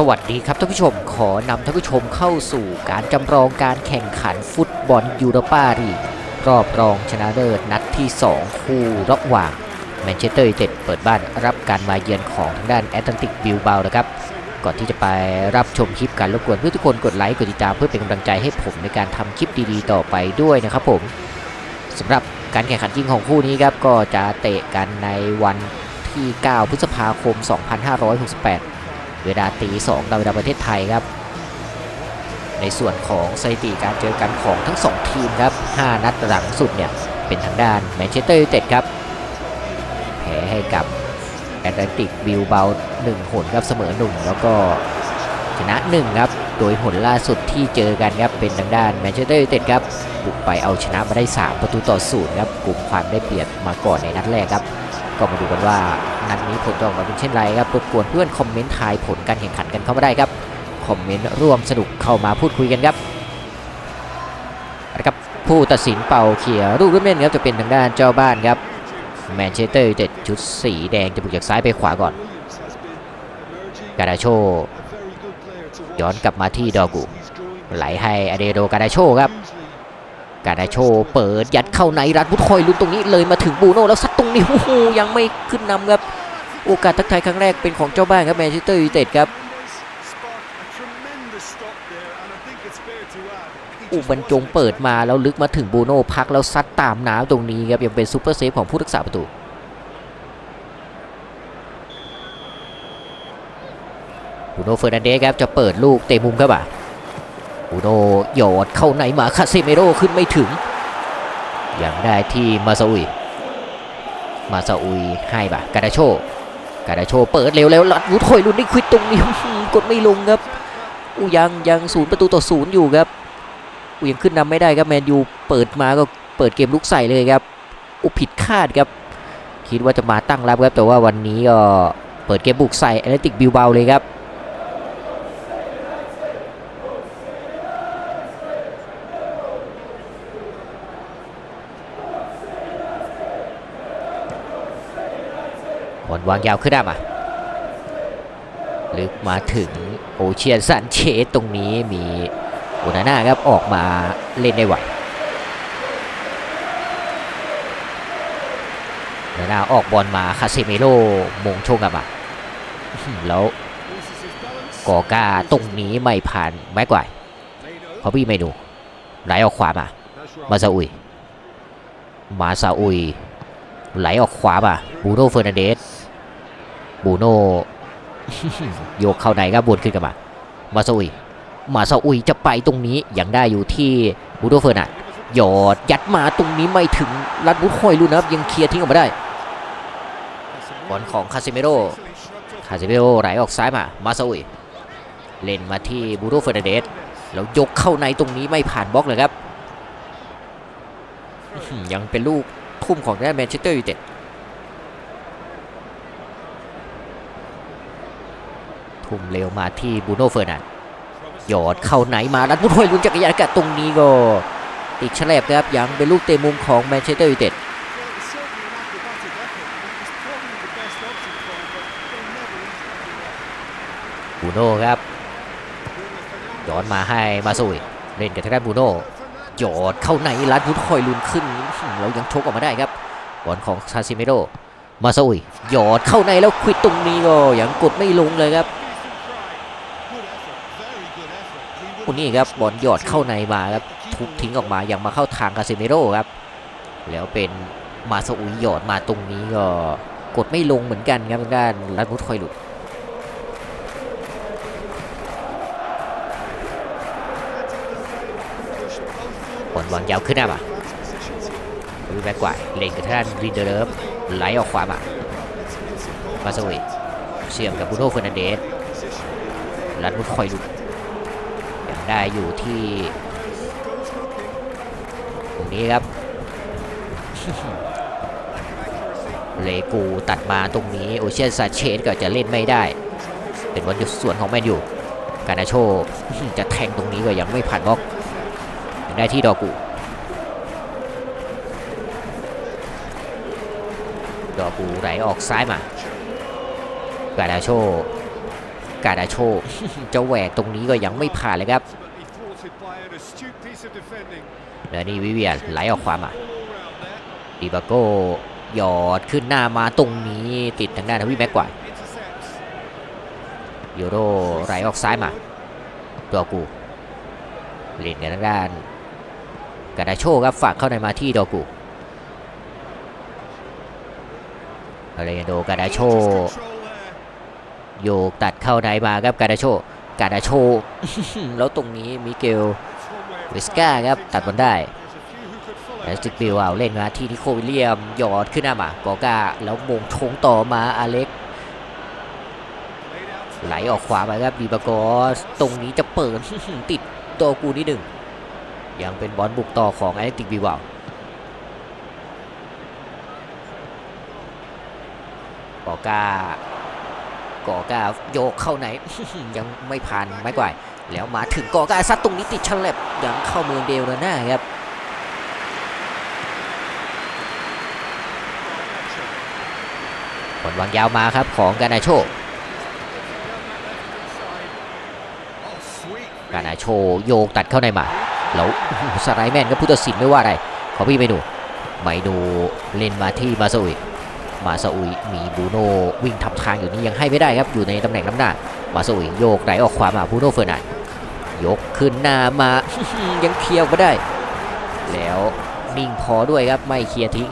สวัสดีครับท่านผู้ชมขอนำท่านผู้ชมเข้าสู่การจำลองการแข่งขันฟุตบอลยูโรปาลีกรอบรองชนะเลิศนัดที่ 2 คู่ระหว่างแมนเชสเตอร์ยูไนเต็ดเปิดบ้านรับการมาเยือนของทางด้านแอตแลนติกบิลเบานะครับ ก่อนที่จะไปรับชมคลิปการรบกวนเพื่อทุกคนกดไลค์กดติดตามเพื่อเป็นกำลังใจให้ผมในการทำคลิปดีๆ ต่อไปด้วยนะครับผมสำหรับการแข่งขันจริงของคู่นี้ครับก็จะเตะกันในวันที่ 9 พฤษภาคม 2568 เวลาตีสองตามเวลาประเทศไทยครับ ในส่วนของสถิติการเจอกันของทั้ง 2 ทีมครับ 5 นัดหลังสุดเนี่ยเป็นทางด้านแมนเชสเตอร์ยูไนเต็ดครับแพ้ให้กับแอตแลนติกบิลเบา1หนครับเสมอ1แล้วก็ชนะ1ครับโดยหนล่าสุดที่เจอกันครับเป็นทางด้านแมนเชสเตอร์ยูไนเต็ดครับบุกไปเอาชนะมาได้ 3 ประตูต่อศูนย์ครับกลุ่มความได้เปรียบมาก่อนในนัดแรกครับ ก็มาดูกันว่านัดนี้ผลจะออกมาเป็นเช่นไรครับรบกวนเพื่อนคอมเมนต์ทายผลการแข่งขันกันเข้ามาได้ครับคอมเมนต์ร่วมสนุกเข้ามาพูดคุยกันครับนะครับผู้ตัดสินเป่าเขียลูกรุ่นเล่นครับจะเป็นทางด้านเจ้าบ้านครับแมนเชสเตอร์เต็ดชุดสีแดงจะบุกจากซ้ายไปขวาก่อนกาดาโชย้อนกลับมาที่ดอกูไหลให้อเดโดกาดาโชครับ กาดาโชเปิดยัดเข้าในรัดบุตคอยลุ้นตรงนี้เลยมาถึงบูโน่แล้วซัดตรงนี้โอ้โหยังไม่ขึ้นนำครับโอกาสทักทายครั้งแรกเป็นของเจ้าบ้านครับแมนเชสเตอร์ยูไนเต็ดครับอุบรรจงเปิดมาแล้วลึกมาถึงบูโน่พักแล้วซัดตามน้ำตรงนี้ครับยังเป็นซูเปอร์เซฟของผู้รักษาประตูบูโน่เฟอร์นันเดสครับจะเปิดลูกเตะมุมครับอะ บูโน่หยดเข้าในมาคาเซเมโรขึ้นไม่ถึงยังได้ที่มาซาอุย มาซาอุยให้บ่ะกาดาโชกาดาโชเปิดเร็วแล้วลัดวุฒคอยลุนได้ควิดตรงนี้กดไม่ลงครับอูยังยังศูนย์ประตูต่อศูนย์อยู่ครับอูยังขึ้นนำไม่ได้ครับแมนยูเปิดมาก็เปิดเกมลุกใส่เลยครับอูผิดคาดครับ คิดว่าจะมาตั้งรับครับแต่ว่าวันนี้ก็เปิดเกมบุกใส่แอตเลติกบิลเบาเลยครับ บอลวางยาวขึ้นได้มาลึกมาถึงโอเชียนซันเชสตรงนี้มีโอนาน่าครับออกมาเล่นได้ไหวโอนาน่าออกบอลมาคาเซเมโร่มงชงกลับมาแล้วกอกาตรงนี้ไม่ผ่านแม็กไกวเพราะพี่ไม่ดูไหลออกขวามา มาซาอุย มาซาอุย ไหลออกขวามาบูโน่เฟอร์นันเดส บูโน่โยกเข้าในครับบนขึ้นกันมา มาซาอุย มาซาอุยจะไปตรงนี้ยังได้อยู่ที่บูโน่เฟอร์นันหยอดยัดมาตรงนี้ไม่ถึงรัดบุคคอยลูนะครับยังเคลียร์ทิ้งออกมาได้บอลของคาซิเมโร่คาซิเมโร่ไหลออกซ้ายมา มาซาอุย เล่นมาที่บูโน่เฟอร์นันเดสแล้วยกเข้าในตรงนี้ไม่ผ่านบล็อกเลยครับอื้อหือยังเป็นลูกทุ่มของด้านแมนเชสเตอร์ยูไนเต็ด ทุ่มเร็วมาที่บูโน่เฟอร์นันหยอดเข้าไหนมาลัดมุดห้อยลุ้นจักรยานกาศตรงนี้ก็ติดแฉลบครับยังเป็นลูกเตะมุมของแมนเชสเตอร์ยูไนเต็ดบูโน่ครับย้อนมาให้มาซุยเล่นกับทางด้านบูโน่หยอดเข้าในลัดวุฒคอยลุนขึ้นอื้อแล้วยังชกออกมาได้ครับบอลของซาซิเมโรมาซุยหยอดเข้าในแล้วควิดตรงนี้ก็ยังกดไม่ลงเลยครับ คนนี้ครับบอลหยอดเข้าในมาครับทุบทิ้งออกมาอยังมาเข้าทางคาซิเมโรครับ แล้วเป็นมาซาอุยหยอดมาตรงนี้ก็กดไม่ลงเหมือนกันครับทางด้านลัดวุฒคอยลุนบอลวางยาวขึ้นหน้ามาดูแบ็กกว่าเล่นกับทางด้านรินเดอร์เลิฟไหลออกขวามามาซาอุยเชื่อมกับบูโน่เฟอร์นันเดสลัดมุดคอยหลุด ยังได้อยู่ที่ตรงนี้ครับเลกูตัดมาตรงนี้โอเชียนซาเชสก็จะเล่นไม่ได้ เป็นวันหยุดส่วนของแมนยูกานาโชจะแทงตรงนี้ก็ยังไม่ผ่านบล็อกยังได้ที่ดอกูดอกูไหลออกซ้ายมากาดาโช กาดาโชจะแหวกตรงนี้ก็ยังไม่ผ่านเลยครับแล้วนี่วิเวียนไหลออกขวามาดิบาโก้หยอดขึ้นหน้ามาตรงนี้ติดทางด้านทวีแม็กกว่ายูโรไหลออกซ้ายมาตัวกูเล่นกันทางด้านกาดาโชครับฝากเข้าในมาที่ดอกูอะไรโดกาดาโชโยกตัด เข้าในมาครับกาดาโชกาดาโชแล้วตรงนี้มิเกลวิสกาครับตัดบอลได้แอสติกบิลเอาเล่นมาที่นิโควิลเลียมหยอดขึ้นหน้ามากอกาแล้วมงชงต่อมาอเล็ก ไหลออกขวาไปครับดีบากอสตรงนี้จะเปิดติดตัวกูนิดหนึ่งยังเป็นบอลบุกต่อของแอตติกบิวาวกอกา กอกาโยกเข้าไหน ยังไม่ผ่านไม่กวาแล้วมาถึงกอกาซัดตรงนี้ติดฉลับยังเข้ามือเดลนะหน้าครับผลวางยาวมาครับของกานาโชกานาโชโยกตัดเข้าในมาแล้วสไลแมนก็พุทธศิลป์ไม่ว่าอะไรขอพี่ไม่ดูไมดูเล่นมาที่มาซาอุย มาซาอุยมีบูโน่วิ่งทำทางอยู่นี่ยังให้ไม่ได้ครับอยู่ในตำแหน่งน้ำหน้ามาซาอุยโยกไหลออกขวามาบูโน่เฟอร์นันยกขึ้นหน้ามา ยังเคลียร์ไม่ได้ แล้วนิ่งพอด้วยครับไม่เคลียร์ทิ้ง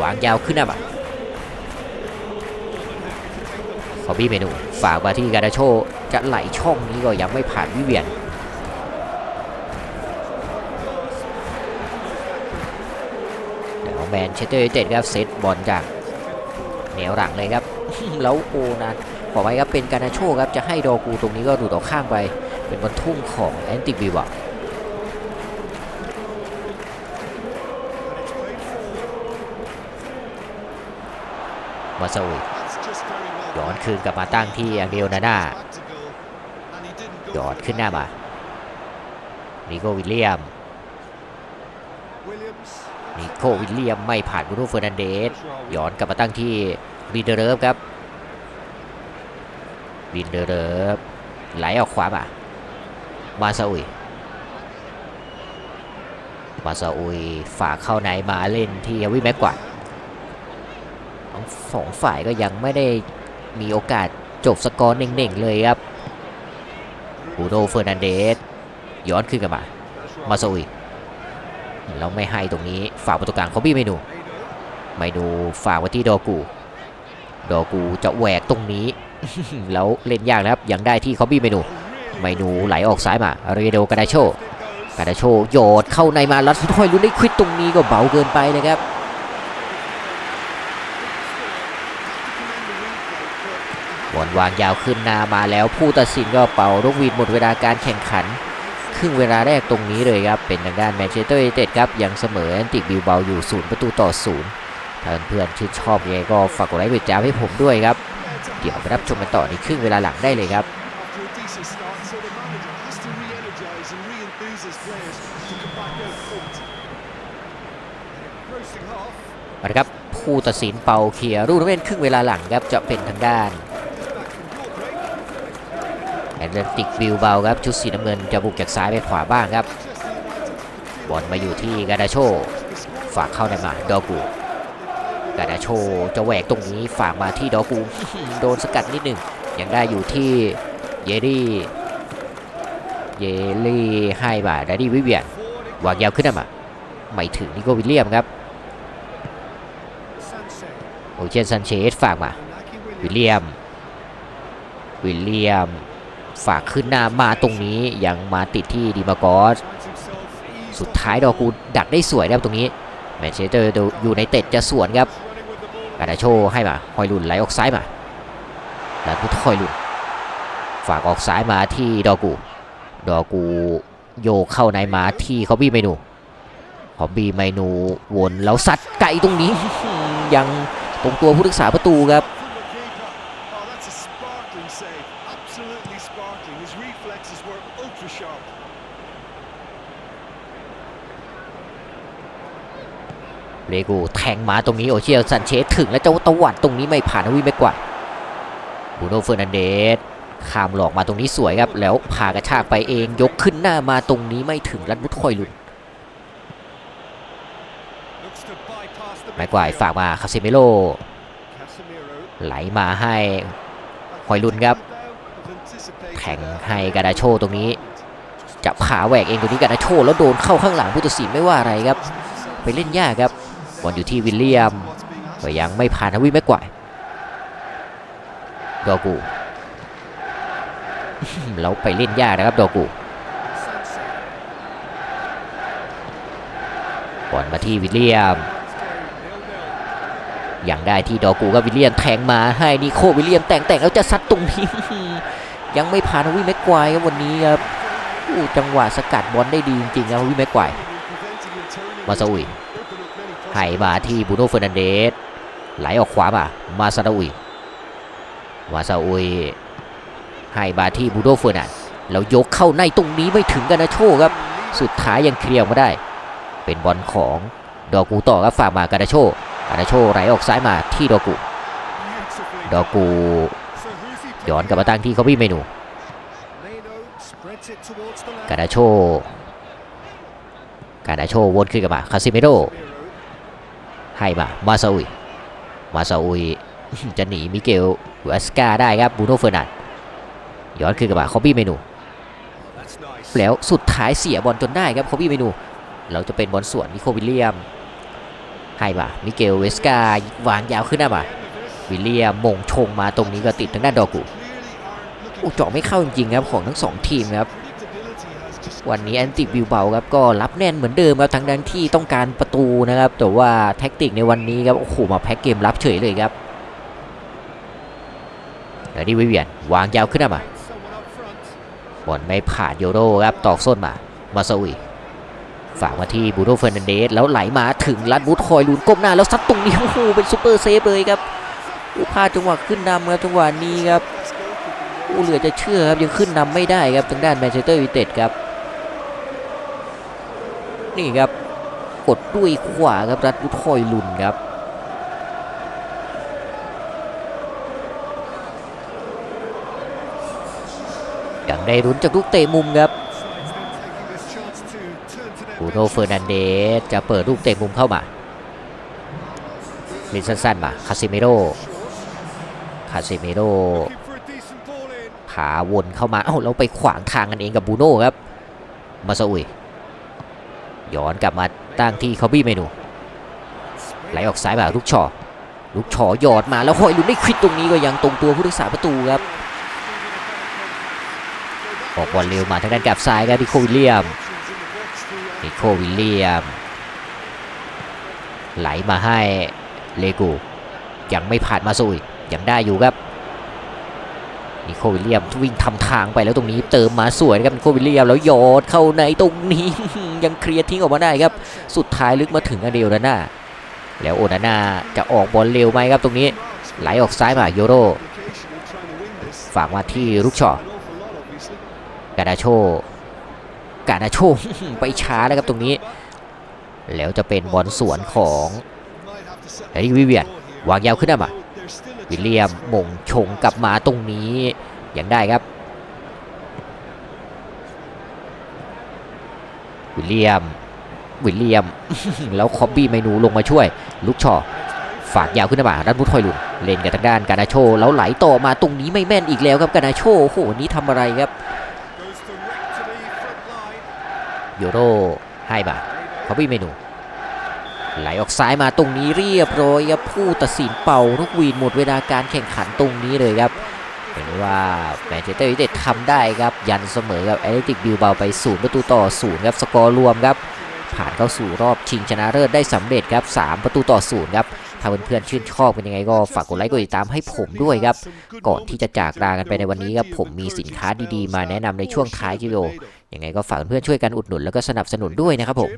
วางยาวขึ้นหน้ามาขอบี้เมนูฝากมาที่กาดาโชจะไหลช่องนี้ก็ยังไม่ผ่านวิเวียนเดี๋ยวแมนเชสเตอร์ยูไนเต็ดครับเซตบอลจาก นวหลังเลยครับ แล้วโอนะขอไว้ครับเป็นกานาโชครับจะให้ดอกูตรงนี้ก็ดูดออกข้างไป เป็นบอลทุ่งของแอนติบิวะมาซาอุยย้อนคืนกลับมาตั้งที่อังเดลนาน่าหยอดขึ้นหน้ามานิโควิลเลียม นิโควิลเลียมไม่ผ่านบรูโน่เฟอร์นันเดสย้อนกลับมาตั้งที่วินเดอร์เริฟครับวินเดอร์เริฟไหลออกขวามามาซาอุยมาซาอุยฝากเข้าในมาเล่นที่วิแม็กกวาดสองฝ่ายก็ยังไม่ได้มีโอกาสจบสกอร์เน่งๆเลยครับบูโนเฟอร์นันเดสย้อนขึ้นกลับมา มาซาอุย แล้วไม่ให้ตรงนี้ฝากประตูกลางเขาบี้เมนูเมนูฝากไว้ที่ดอกูดอกูจะแหวกตรงนี้ แล้วเล่นยากนะครับยังได้ที่เขาบี้เมนูเมนูไหลออกซ้ายมาเรโดกาดาโชกาดาโชโยดเข้าในมาล้วทุกคนลุ้นได้ควิดตรงนี้ก็เบาเกินไปเลยครับบอลวางยาวขึ้นนามาแล้วผู้ตัดสินก็เป่านกวีดหมดเวลาการแข่งขัน ครึ่งเวลาแรกตรงนี้เลยครับ เป็นทางด้านแมนเชสเตอร์ยูไนเต็ดครับ ยังเสมอแอนติกบิลเบาอยู่ศูนย์ประตูต่อศูนย์ถ้าเพื่อนๆชื่นชอบยังไงก็ฝากกดไลค์กดแชร์ให้ผมด้วยครับ เดี๋ยวไปรับชมกันต่อในครึ่งเวลาหลังได้เลยครับมาละครับผู้ตัดสินเป่าเคลียร์รูปเล่นครึ่งเวลาหลังครับจะเป็นทางด้าน แอนเดนติกบิลเบาครับ ชุดสีน้ำเงินจะบุกจากซ้ายไปขวาบ้างครับ บอลมาอยู่ที่กาดาโช ฝากเข้าในมาดอกูกาดาโชจะแหวกตรงนี้ฝากมาที่ดอกูโดนสกัดนิดหนึ่งยังได้อยู่ที่เยรี่เยรี่ให้มาดาดี้วิเวียนวางยาวขึ้นมาไม่ถึงนิโกวิลเลียมครับโอเชนซันเชสฝากมาวิลเลียม วิลเลียม ฝากขึ้นหน้ามาตรงนี้ยังมาติดที่ดีมากอสสุดท้ายดอกูดักได้สวยนะครับตรงนี้แมนเชสเตอร์อยู่ในเต็ดจะสวนครับกาดาโชให้มาฮอยลุนไหลออกซ้ายมาแล้วพุทฮอยลุนฝากออกซ้ายมาที่ดอกู ดอกูโยเข้าในมาที่คอบบี้เมนูคอบบี้เมนูวนแล้วซัดไกลตรงนี้ยังตรงตัวผู้รักษาประตูครับ เลกูแทงมาตรงนี้โอเชียลซันเชสถึงแล้วเจ้าตะวัดตรงนี้ไม่ผ่านนะวิไม่กว่าบูโนเฟอร์นันเดสข้ามหลอกมาตรงนี้สวยครับ แล้วพากระชากไปเองยกขึ้นหน้ามาตรงนี้ไม่ถึงรัดมุดคอยลุดแม็กไกวาฝากมาคาซิเมโลไหลมาให้คอยลุนครับแข่งให้กาดาโชตรงนี้จะขาแหวกเองตรงนี้กาดาโชแล้วโดนเข้าข้างหลังผู้ตัดสินไม่ว่าอะไรครับ ไปเล่นยากครับ บอลอยู่ที่วิลเลียมก็ยังไม่ผ่านทวิแม็กไกวายดอกูแล้วไปเล่นยากนะครับดอกูบอลมาที่วิลเลียม อย่างได้ที่ดอกูกับวิลเลียมแทงมาให้นิโควิลเลียมแต่งแต่งแล้วจะซัดตรงนี้ ยังไม่ผ่านวิแม็กควายครับวันนี้ครับจังหวะสกัดบอลได้ดีจริงๆครับวิแม็กควายมาซาอุย ให้มาที่บูโน่เฟอร์นันเดสไหลออกขวามามาซาอุยมาซาอุยให้มาที่บูโน่เฟอร์นันแล้วยกเข้าในตรงนี้ไม่ถึงกันนะโชครับ สุดท้ายยังเคลียร์มาได้ เป็นบอลของดอกูต่อครับฝากมากาดาโชกาดาโชไหลออกซ้ายมาที่ดอกูดอกูย้อนกลับมาตั้งที่เขาพี่เมนูกาดาโชกาดาโชวนขึ้นกลับมาคาซิเมโร ให้มามาซาอุยมาซาอุยจะหนีมิเกลเวสกาได้ครับบูโนเฟอร์นันด์ย้อนขึ้นกลับมาคอบี้เมนู แล้วสุดท้ายเสียบอลจนได้ครับคอบี้เมนู เราจะเป็นบอลสวนนิโควิลเลียม ให้มามิเกลเวสกาวางยาวขึ้นหน้ามาวิลเลียมมงชงมาตรงนี้ก็ติดทางด้านดอกูอู้เจาะไม่เข้าจริงๆครับของทั้งสองทีมครับ วันนี้แอนติบิวเบาครับก็รับแน่นเหมือนเดิมครับทั้งนั้นที่ต้องการประตูนะครับ แต่ว่าแท็กติกในวันนี้ครับโอ้โหมาแพ็กเกมรับเฉยเลยครับแล้วนี่วิเวียนวางยาวขึ้นมาบอลไม่ผ่านโยโรครับตอกส้นมามาซาอุยฝากมาที่บูโน่เฟอร์นันเดสแล้วไหลมาถึงลัดบูธคอยลุนก้มหน้าแล้วซัดตรงนี้โอ้โหเป็นซูเปอร์เซฟเลยครับอู้พลาดจังหวะขึ้นนำครับจังหวะนี้ครับอู้เหลือจะเชื่อครับยังขึ้นนำไม่ได้ครับทางด้านแมนเชสเตอร์ยูไนเต็ดครับ นี่ครับ กดด้วยขวาครับรัดบุทอยลุนครับอย่างได้รุนจากลูกเตะมุมครับบูโนเฟอร์นันเดสจะเปิดลูกเตะมุมเข้ามาเล่นสั้นๆมาคาซิเมโรคาซิเมโรผาวนเข้ามา เอ้าเราไปขวางทางกันเองกับบูโน่ครับ มาซาอุย ย้อนกลับมาตั้งที่คาบี้เมนู ไหลออกซ้ายมาลูกชอลูกชอหยอดมาแล้วหอยลุนได้ควิดตรงนี้ก็ยังตรงตัวผู้รักษาประตูครับออกบอลเร็วมาทางด้านกลับซ้ายครับนิโควิลเลียมนิโควิลเลียม ไหลมาให้เลกูยังไม่ผ่านมาซุยยังได้อยู่ครับ นิโควิลเลียมวิ่งทำทางไปแล้วตรงนี้เติมมาสวยนะครับนิโควิลเลียมแล้วยอดเข้าในตรงนี้ ยังเคลียร์ทิ้งออกมาได้ครับ สุดท้ายลึกมาถึงอเดลนาน่าแล้วโอนาน่าจะออกบอลเร็วไหมครับตรงนี้ ไหลออกซ้ายมาโยโรฝากมาที่ลูกชอกาดาโชกาดาโชไปช้าแล้วครับตรงนี้ แล้วจะเป็นบอลสวนของเฮริวิเวียนวางยาวขึ้นมา วิลเลียมมงชงกลับมาตรงนี้ยังได้ครับ วิลเลียม วิลเลียม แล้วคอบบี้เมนูลงมาช่วย ลุกชอฝากยาวขึ้นมาด้านมุทอยลุนเล่นกับทางด้านกานาโช แล้วไหลต่อมาตรงนี้ไม่แม่นอีกแล้วครับกานาโชโอ้โหนี้ทำอะไรครับโยโรให้มาคอบบี้เมนู ไหลออกซ้ายมาตรงนี้เรียบร้อยครับผู้ตัดสินเป่านกวีดหมดเวลาการแข่งขันตรงนี้เลยครับเห็นว่าแมนเชสเตอร์ยูไนเต็ดทำได้ครับ ยันเสมอกับแอตเลติกบิลเบาไปศูนย์ประตูต่อศูนย์ครับสกอร์รวมครับ ผ่านเข้าสู่รอบชิงชนะเลิศได้สำเร็จครับ 3 ประตูต่อศูนย์ครับถ้าเพื่อนๆชื่นชอบเป็นยังไงก็ฝากกดไลค์กดติดตามให้ผมด้วยครับ ก่อนที่จะจากลากันไปในวันนี้ครับผมมีสินค้าดีๆ มาแนะนำในช่วงท้ายวิดีโอยังไงก็ฝากเพื่อนๆช่วยกันอุดหนุนแล้วก็สนับสนุนด้วยนะครับผม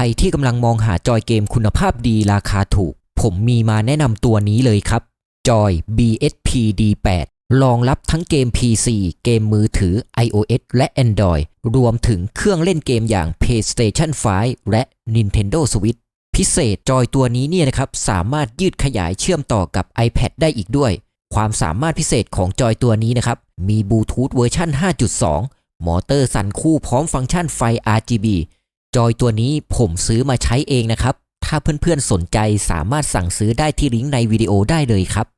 รที่กำลังมองหาจอยเกมคุณภาพดีราคาถูก ผมมีมาแนะนำตัวนี้เลยครับ จอย BSP D8 รองรับทั้งเกม PC เกมมือถือ iOS และ Android รวมถึงเครื่องเล่นเกมอย่าง PlayStation 5 และ Nintendo Switch พิเศษจอยตัวนี้เนี่ยนะครับสามารถยืดขยายเชื่อมต่อกับ iPad ได้อีกด้วย ความสามารถพิเศษของจอยตัวนี้นะครับ มีบลูทูธเวอร์ชัน5.2 มอเตอร์สั่นคู่พร้อมฟังก์ชันไฟ RGB จอยตัวนี้ผมซื้อมาใช้เองนะครับ ถ้าเพื่อนๆสนใจสามารถสั่งซื้อได้ที่ลิงก์ในวิดีโอได้เลยครับ